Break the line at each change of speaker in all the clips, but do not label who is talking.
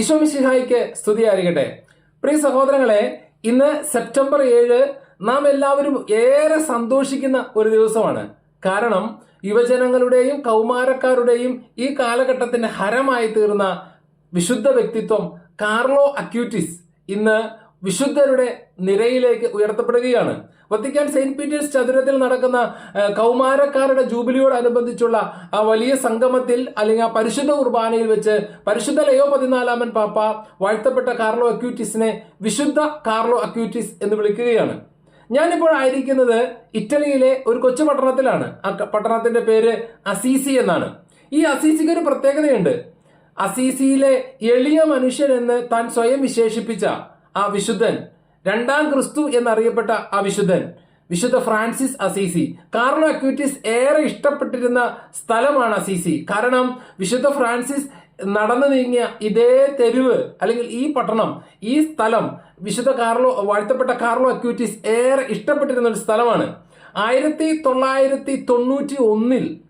ഈശോ മിശിഹായിക്ക് സ്തുതിയായിരിക്കട്ടെ. പ്രിയ സഹോദരങ്ങളെ ഇന്ന് സെപ്റ്റംബർ ഏഴ് നാം എല്ലാവരും ഏറെ സന്തോഷിക്കുന്ന ഒരു ദിവസമാണ്. കാരണം യുവജനങ്ങളുടെയും കൗമാരക്കാരുടെയും ഈ കാലഘട്ടത്തിന്റെ ഹരമായി തീർന്ന വിശുദ്ധ വ്യക്തിത്വം കാർലോ അക്യൂറ്റിസ് ഇന്ന് വിശുദ്ധരുടെ നിരയിലേക്ക് ഉയർത്തപ്പെടുകയാണ്. വത്തിക്കാൻ സെയിന്റ് പീറ്റേഴ്സ് ചതുരത്തിൽ നടക്കുന്ന കൗമാരക്കാരുടെ ജൂബിലിയോടനുബന്ധിച്ചുള്ള ആ വലിയ സംഗമത്തിൽ അല്ലെങ്കിൽ ആ പരിശുദ്ധ കുർബാനയിൽ വെച്ച് പരിശുദ്ധ ലയോ പതിനാലാമൻ പാപ്പ വാഴ്ത്തപ്പെട്ട കാർലോ അക്യൂറ്റിസിനെ വിശുദ്ധ കാർലോ അക്യൂറ്റിസ് എന്ന് വിളിക്കുകയാണ്. ഞാനിപ്പോൾ ആയിരിക്കുന്നത് ഇറ്റലിയിലെ ഒരു കൊച്ചു പട്ടണത്തിലാണ്. ആ പട്ടണത്തിന്റെ പേര് അസീസി എന്നാണ്. ഈ അസീസിക്ക് ഒരു പ്രത്യേകതയുണ്ട്. അസീസിയിലെ എളിയ മനുഷ്യൻ എന്ന് താൻ സ്വയം വിശേഷിപ്പിച്ച ആ വിശുദ്ധൻ. രണ്ടാം ക്രിസ്തു എന്നറിയപ്പെട്ട ആ വിശുദ്ധൻ. വിശുദ്ധ ഫ്രാൻസിസ് അസീസി. കാർലോ അക്യൂറ്റിസ് ഏറെ ഇഷ്ടപ്പെട്ടിരുന്ന സ്ഥലമാണ് അസീസി. കാരണം വിശുദ്ധ ഫ്രാൻസിസ് നടന്നു നീങ്ങിയ ഇതേ തെരുവ് അല്ലെങ്കിൽ ഈ പട്ടണം ഈ സ്ഥലം വിശുദ്ധ കാർലോ വാഴ്ത്തപ്പെട്ട കാർലോ അക്യൂറ്റിസ് ഏറെ ഇഷ്ടപ്പെട്ടിരുന്ന ഒരു സ്ഥലമാണ്. ആയിരത്തി തൊള്ളായിരത്തി തൊണ്ണൂറ്റി ഒന്നിൽ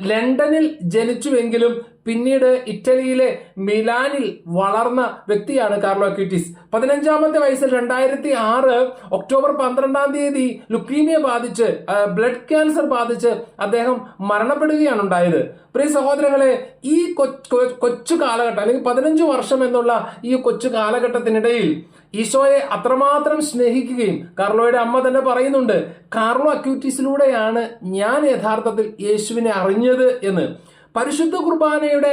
ലണ്ടനിൽ ജനിച്ചുവെങ്കിലും പിന്നീട് ഇറ്റലിയിലെ മിലാനിൽ വളർന്ന വ്യക്തിയാണ് കാർലോ അക്യൂറ്റിസ് പതിനഞ്ചാമത്തെ വയസ്സിൽ രണ്ടായിരത്തി ആറ് ഒക്ടോബർ പന്ത്രണ്ടാം തീയതി ലുക്കീമിയ ബാധിച്ച് ബ്ലഡ് ക്യാൻസർ ബാധിച്ച് അദ്ദേഹം മരണപ്പെടുകയാണ് ഉണ്ടായത്. പ്രിയ സഹോദരങ്ങളെ ഈ കൊച്ചു കാലഘട്ടം അല്ലെങ്കിൽ പതിനഞ്ച് വർഷം എന്നുള്ള ഈ കൊച്ചു കാലഘട്ടത്തിനിടയിൽ ഈശോയെ അത്രമാത്രം സ്നേഹിക്കുകയും കാർലോയുടെ അമ്മ തന്നെ പറയുന്നുണ്ട് കാർലോ അക്യൂറ്റീസിലൂടെയാണ് ഞാൻ യഥാർത്ഥത്തിൽ യേശുവിനെ അറിഞ്ഞത് എന്ന്. പരിശുദ്ധ കുർബാനയുടെ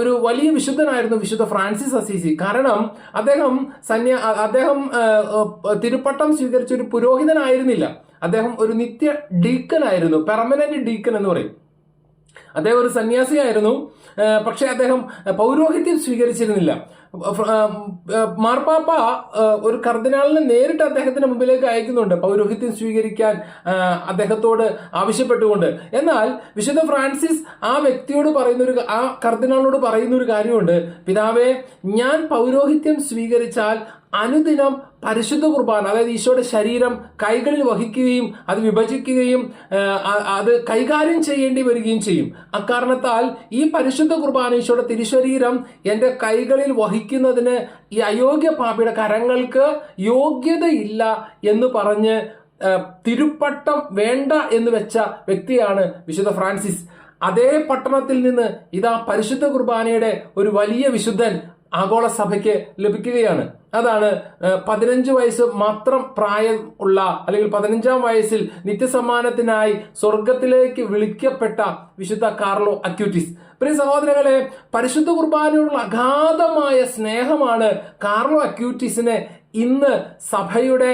ഒരു വലിയ വിശുദ്ധനായിരുന്നു വിശുദ്ധ ഫ്രാൻസിസ് അസീസി. കാരണം അദ്ദേഹം സന്യാ അദ്ദേഹം തിരുപ്പട്ടം സ്വീകരിച്ച ഒരു പുരോഹിതനായിരുന്നില്ല. അദ്ദേഹം ഒരു നിത്യ ഡീക്കനായിരുന്നു പെർമനന്റ് ഡീക്കൻ എന്ന് പറയും. അദ്ദേഹം ഒരു സന്യാസിയായിരുന്നു. പക്ഷേ അദ്ദേഹം പൗരോഹിത്യം സ്വീകരിച്ചിരുന്നില്ല. മാർപ്പാപ്പ ഒരു കർദിനാളിനെ നേരിട്ട് അദ്ദേഹത്തിന്റെ മുമ്പിലേക്ക് അയക്കുന്നുണ്ട്. പൗരോഹിത്യം സ്വീകരിക്കാൻ അദ്ദേഹത്തോട് ആവശ്യപ്പെട്ടുകൊണ്ട്. എന്നാൽ വിശുദ്ധ ഫ്രാൻസിസ് ആ വ്യക്തിയോട് പറയുന്ന ഒരു ആ കർദിനാളിനോട് പറയുന്ന ഒരു കാര്യമുണ്ട്. പിതാവേ ഞാൻ പൗരോഹിത്യം സ്വീകരിച്ചാൽ അനുദിനം പരിശുദ്ധ കുർബാന അതായത് ഈശോയുടെ ശരീരം കൈകളിൽ വഹിക്കുകയും അത് വിഭജിക്കുകയും അത് കൈകാര്യം ചെയ്യേണ്ടി വരികയും ചെയ്യും. അക്കാരണത്താൽ ഈ പരിശുദ്ധ കുർബാന ഈശോയുടെ തിരുശരീരം എന്റെ കൈകളിൽ വഹിക്കുന്നതിന് ഈ അയോഗ്യ പാപിയുടെ കരങ്ങൾക്ക് യോഗ്യതയില്ല എന്ന് പറഞ്ഞ് തിരുപ്പട്ടം വേണ്ട എന്ന് വെച്ച വ്യക്തിയാണ് വിശുദ്ധ ഫ്രാൻസിസ്. അതേ പട്ടണത്തിൽ നിന്ന് ഇതാ പരിശുദ്ധ കുർബാനയുടെ ഒരു വലിയ വിശുദ്ധൻ ആഗോള സഭയ്ക്ക് ലഭിക്കുകയാണ്. അതാണ് പതിനഞ്ച് വയസ്സ് മാത്രം പ്രായം ഉള്ള അല്ലെങ്കിൽ പതിനഞ്ചാം വയസ്സിൽ നിത്യസമ്മാനത്തിനായി സ്വർഗത്തിലേക്ക് വിളിക്കപ്പെട്ട വിശുദ്ധ കാർലോ അക്യൂറ്റിസ്. പ്രിയ സഹോദരങ്ങളെ പരിശുദ്ധ കുർബാനയോടുള്ള അഗാധമായ സ്നേഹമാണ് കാർലോ അക്യൂറ്റിസിനെ ഇന്ന് സഭയുടെ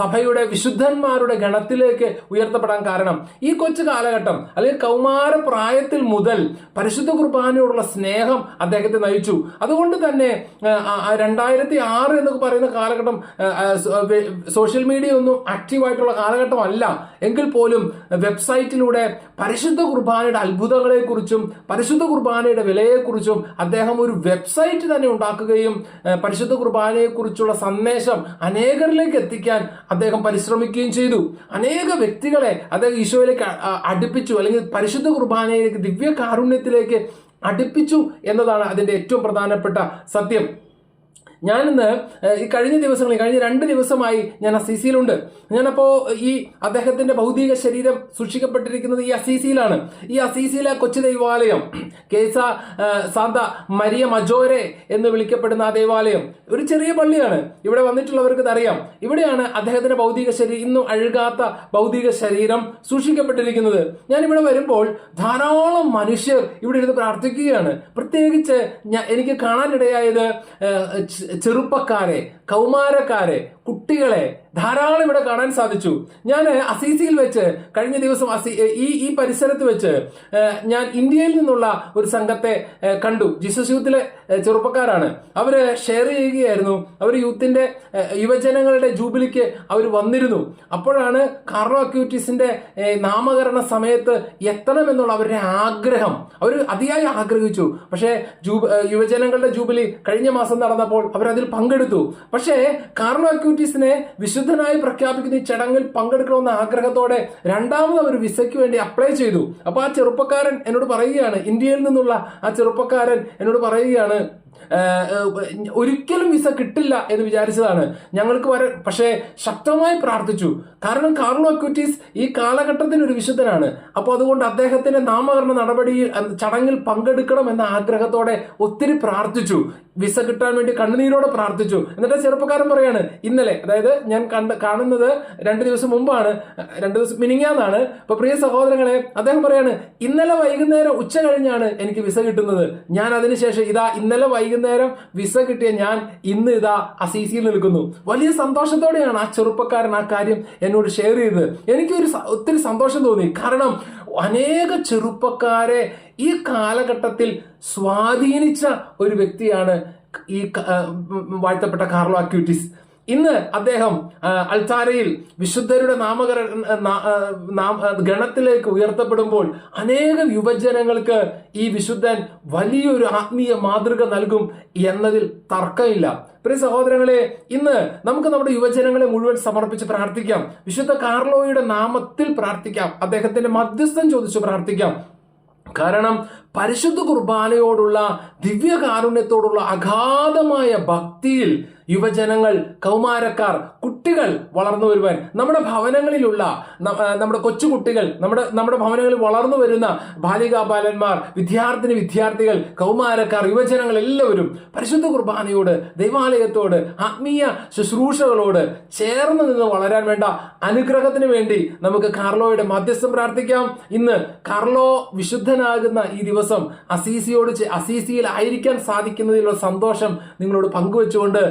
സഭയുടെ വിശുദ്ധന്മാരുടെ ഗണത്തിലേക്ക് ഉയർത്തപ്പെടാൻ കാരണം ഈ കൊച്ചു കാലഘട്ടം അല്ലെങ്കിൽ കൗമാര പ്രായത്തിൽ മുതൽ പരിശുദ്ധ കുർബാനയോടുള്ള സ്നേഹം അദ്ദേഹത്തെ നയിച്ചു. അതുകൊണ്ട് തന്നെ രണ്ടായിരത്തി ആറ് എന്നൊക്കെ പറയുന്ന കാലഘട്ടം സോഷ്യൽ മീഡിയ ഒന്നും ആക്റ്റീവായിട്ടുള്ള കാലഘട്ടമല്ല. എങ്കിൽ പോലും വെബ്സൈറ്റിലൂടെ പരിശുദ്ധ കുർബാനയുടെ അത്ഭുതങ്ങളെക്കുറിച്ചും പരിശുദ്ധ കുർബാനയുടെ വിലയെക്കുറിച്ചും അദ്ദേഹം ഒരു വെബ്സൈറ്റ് തന്നെ ഉണ്ടാക്കുകയും പരിശുദ്ധ കുർബാനയെക്കുറിച്ചുള്ള സന്ദേശം അനേകരിലേക്ക് എത്തിക്കാൻ അദ്ദേഹം പരിശ്രമിക്കുകയും ചെയ്തു. അനേക വ്യക്തികളെ അദ്ദേഹം ഈശോയിലേക്ക് അടുപ്പിച്ചു അല്ലെങ്കിൽ പരിശുദ്ധ കുർബാനയിലേക്ക് ദിവ്യ കാരുണ്യത്തിലേക്ക് അടുപ്പിച്ചു എന്നതാണ് അതിന്റെ ഏറ്റവും പ്രധാനപ്പെട്ട സത്യം. ഞാനിന്ന് ഈ കഴിഞ്ഞ ദിവസങ്ങളിൽ കഴിഞ്ഞ രണ്ട് ദിവസമായി ഞാൻ അസീസിയിലുണ്ട് ഞാനപ്പോ ഈ അദ്ദേഹത്തിന്റെ ഭൗതിക ശരീരം സൂക്ഷിക്കപ്പെട്ടിരിക്കുന്നത് ഈ അസീസിയിലാണ് ഈ അസീസിയിലെ കൊച്ചു ദൈവാലയം കേസ സാന്ത മരിയ മജോരെ എന്ന് വിളിക്കപ്പെടുന്ന ആ ദൈവാലയം ഒരു ചെറിയ പള്ളിയാണ്. ഇവിടെ വന്നിട്ടുള്ളവർക്ക് അറിയാം ഇവിടെയാണ് അദ്ദേഹത്തിന്റെ ഭൗതിക ശരീരം ഇന്നും അഴുകാത്ത ഭൗതിക ശരീരം സൂക്ഷിക്കപ്പെട്ടിരിക്കുന്നത്. ഞാൻ ഇവിടെ വരുമ്പോൾ ധാരാളം മനുഷ്യർ ഇവിടെ ഇരുന്ന് പ്രാർത്ഥിക്കുകയാണ്. പ്രത്യേകിച്ച് ഞാൻ എനിക്ക് കാണാനിടയായത് ചെറുപ്പക്കാരെ കൗമാരക്കാരെ കുട്ടികളെ ധാരാളം ഇവിടെ കാണാൻ സാധിച്ചു. ഞാൻ അസീസിയിൽ വെച്ച് കഴിഞ്ഞ ദിവസം അസി ഈ ഈ പരിസരത്ത് വെച്ച് ഞാൻ ഇന്ത്യയിൽ നിന്നുള്ള ഒരു സംഘത്തെ കണ്ടു. ജിസസ് യൂത്തിലെ ചെറുപ്പക്കാരാണ്. അവർ ഷെയർ ചെയ്യുകയായിരുന്നു. അവർ യൂത്തിന്റെ യുവജനങ്ങളുടെ ജൂബിലിക്ക് അവർ വന്നിരുന്നു. അപ്പോഴാണ് കാർലോ അക്യൂറ്റീസിന്റെ ഏഹ്, നാമകരണ സമയത്ത് എത്തണമെന്നുള്ള അവരുടെ ആഗ്രഹം. അവർ അതിയായി ആഗ്രഹിച്ചു. പക്ഷേ ജൂബ് യുവജനങ്ങളുടെ ജൂബിലി കഴിഞ്ഞ മാസം നടന്നപ്പോൾ അവരതിൽ പങ്കെടുത്തു. പക്ഷേ കാർലോ അക്യൂറ്റീസിനെ വിശുദ്ധനായി പ്രഖ്യാപിക്കുന്ന ഈ ചടങ്ങിൽ പങ്കെടുക്കണമെന്ന ആഗ്രഹത്തോടെ രണ്ടാമത് അവർ വിസയ്ക്ക് വേണ്ടി അപ്ലൈ ചെയ്തു. അപ്പൊ ആ ചെറുപ്പക്കാരൻ എന്നോട് പറയുകയാണ് ഇന്ത്യയിൽ നിന്നുള്ള ആ ചെറുപ്പക്കാരൻ എന്നോട് പറയുകയാണ് ഒരിക്കലും വിസ കിട്ടില്ല എന്ന് വിചാരിച്ചതാണ്. ഞങ്ങൾക്ക് വരെ പക്ഷേ ശക്തമായി പ്രാർത്ഥിച്ചു. കാരണം കാർലോ അക്യൂറ്റീസ് ഈ കാലഘട്ടത്തിന് ഒരു വിശുദ്ധനാണ്. അപ്പോൾ അതുകൊണ്ട് അദ്ദേഹത്തിന്റെ നാമകരണ നടപടിയിൽ ചടങ്ങിൽ പങ്കെടുക്കണം എന്ന ആഗ്രഹത്തോടെ ഒത്തിരി പ്രാർത്ഥിച്ചു. വിസ കിട്ടാൻ വേണ്ടി കണ്ണുനീരോടെ പ്രാർത്ഥിച്ചു. എന്നിട്ട് ചെറുപ്പക്കാരൻ പറയാണ് ഇന്നലെ അതായത് ഞാൻ കണ്ട് കാണുന്നത് രണ്ട് ദിവസം മുമ്പാണ് രണ്ട് ദിവസം മിനിങ്ങാന്നാണ്. അപ്പൊ പ്രിയ സഹോദരങ്ങളെ അദ്ദേഹം പറയാണ് ഇന്നലെ വൈകുന്നേരം ഉച്ച കഴിഞ്ഞാണ് എനിക്ക് വിസ കിട്ടുന്നത്. ഞാൻ അതിനുശേഷം ഇതാ ഇന്നലെ വൈകുന്നേരം വിസ കിട്ടിയ ഞാൻ ഇന്ന് ഇതാ അസീസിയിൽ നിൽക്കുന്നു. വലിയ സന്തോഷത്തോടെയാണ് ആ ചെറുപ്പക്കാരൻ ആ കാര്യം എന്നോട് ഷെയർ ചെയ്തത്. എനിക്കൊരു ഒത്തിരി സന്തോഷം തോന്നി. കാരണം അനേക ചെറുപ്പക്കാരെ ഈ കാലഘട്ടത്തിൽ സ്വാധീനിച്ച ഒരു വ്യക്തിയാണ് ഈ വാഴ്ത്തപ്പെട്ട കാർലോ അക്യൂറ്റിസ് ഇന്ന് അദ്ദേഹം അൽത്താരയിൽ വിശുദ്ധരുടെ നാമകര ഗണത്തിലേക്ക് ഉയർത്തപ്പെടുമ്പോൾ അനേകം യുവജനങ്ങൾക്ക് ഈ വിശുദ്ധൻ വലിയൊരു ആത്മീയ മാതൃക നൽകും എന്നതിൽ തർക്കമില്ല. പ്രിയ സഹോദരങ്ങളെ ഇന്ന് നമുക്ക് നമ്മുടെ യുവജനങ്ങളെ മുഴുവൻ സമർപ്പിച്ച് പ്രാർത്ഥിക്കാം. വിശുദ്ധ കാർലോയുടെ നാമത്തിൽ പ്രാർത്ഥിക്കാം. അദ്ദേഹത്തിന്റെ മധ്യസ്ഥം ചോദിച്ചു പ്രാർത്ഥിക്കാം. കാരണം പരിശുദ്ധ കുർബാനയോടുള്ള ദിവ്യകാരുണ്യത്തോടുള്ള അഗാധമായ ഭക്തിയിൽ യുവജനങ്ങൾ കൗമാരക്കാർ കുട്ടികൾ വളർന്നു വരുവാൻ. നമ്മുടെ ഭവനങ്ങളിലുള്ള നമ്മുടെ കൊച്ചുകുട്ടികൾ നമ്മുടെ നമ്മുടെ ഭവനങ്ങളിൽ വളർന്നു വരുന്ന ബാലികാ ബാലന്മാർ വിദ്യാർത്ഥിനി വിദ്യാർത്ഥികൾ കൗമാരക്കാർ യുവജനങ്ങൾ എല്ലാവരും പരിശുദ്ധ കുർബാനയോട് ദൈവാലയത്തോട് ആത്മീയ ശുശ്രൂഷകളോട് ചേർന്ന് നിന്ന് വളരാൻ വേണ്ട അനുഗ്രഹത്തിന് വേണ്ടി നമുക്ക് കാർലോയുടെ മധ്യസ്ഥം പ്രാർത്ഥിക്കാം. ഇന്ന് കാർലോ വിശുദ്ധനാകുന്ന ഈ ദിവസം അസീസിയോട് അസീസിയിൽ ആയിരിക്കാൻ സാധിക്കുന്നതിലുള്ള സന്തോഷം നിങ്ങളോട് പങ്കുവെച്ചുകൊണ്ട്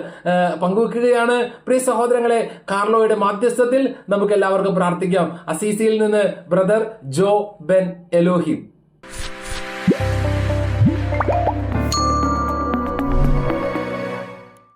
പങ്കുവെക്കുകയാണ്. പ്രിയ സഹോദരങ്ങളെ കാർലോയുടെ മാധ്യസ്ഥത്തിൽ നമുക്ക് എല്ലാവർക്കും പ്രാർത്ഥിക്കാം. അസീസിയിൽ നിന്ന് ബ്രദർ ജോ ബെൻ എലോഹിം.